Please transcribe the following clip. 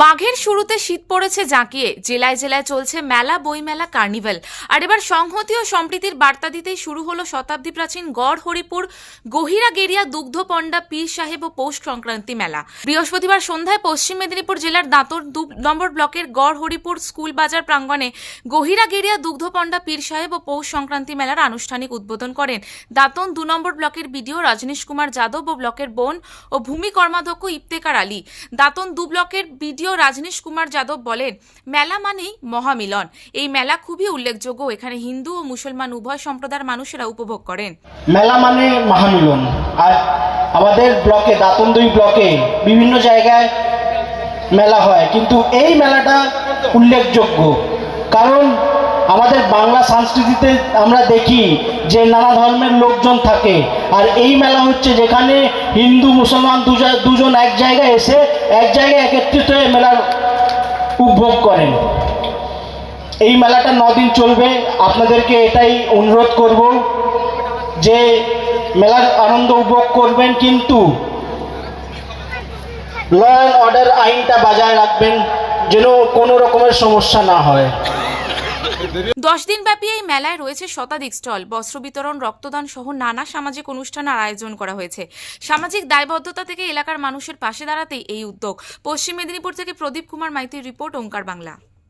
মাঘের শুরুতে শীত পড়েছে জাঁকিয়ে। জেলায় জেলায় চলছে মেলা, বইমেলা, কার্নিভেল। আর এবার সংহতি ও সম্প্রীতির বার্তা দিতেই শুরু হলো শতাব্দী প্রাচীন গড়, হরিপুর, গহিরা, গেরিয়া দুগ্ধপণ্ডা পীর সাহেব ও পৌষ সংক্রান্তি মেলা। বৃহস্পতিবার সন্ধ্যায় পশ্চিম মেদিনীপুর জেলার দাঁতর দু নম্বর ব্লকের গড়, হরিপুর স্কুল বাজার প্রাঙ্গণে গহিরা, গেরিয়া দুগ্ধপণ্ডা পীর সাহেব ও পৌষ সংক্রান্তি মেলার আনুষ্ঠানিক উদ্বোধন করেন। দাঁতন দু নম্বর ব্লকের বিডিও রজনীশ কুমার যাদব ও ব্লকের বোন ও ভূমি কর্মাধ্যক্ষ ইফতেকার আলী। দাঁতন দু ব্লকের বিডিও রাজনীশ কুমার যাদব বলেন, মেলা মানেই মহামিলন। এই মেলা খুবই উল্লেখযোগ্য। এখানে হিন্দু ও মুসলমান উভয় সম্প্রদায়ের মানুষেরা উপভোগ করেন। মেলা মানে মহামিলন। আর আমাদের ব্লকে, দাতনদুই ব্লকে বিভিন্ন জায়গায় মেলা হয়। কিন্তু এই মেলাটা উল্লেখযোগ্য। কারণ আমাদের বাংলা সংস্কৃতিতে আমরা দেখি যে নানা ধর্মের লোকজন থাকে। আর এই মেলা হচ্ছে যেখানে হিন্দু, মুসলমান দুজা- দুজন এক জায়গায় এসে এক জায়গায় একত্রিত হয়ে মেলার উপভোগ করেন। এই মেলাটা দিন চলবে। আপনাদেরকে এটাই অনুরোধ করব যে মেলার আনন্দ উপভোগ করবেন, কিন্তু ল অ্যান্ড অর্ডার আইনটা বজায় রাখবেন যেন কোনো রকমের সমস্যা না হয়। দশ দিন ব্যাপী এই মেলায় রয়েছে শতাধিক স্টল, বস্ত্র বিতরণ, রক্তদান সহ নানা সামাজিক অনুষ্ঠানের আয়োজন করা হয়েছে। সামাজিক দায়বদ্ধতা থেকে এলাকার মানুষের পাশে দাঁড়াতেই এই উদ্যোগ। পশ্চিম মেদিনীপুর থেকে প্রদীপ কুমার মাইতির রিপোর্ট, ওঙ্কার বাংলা।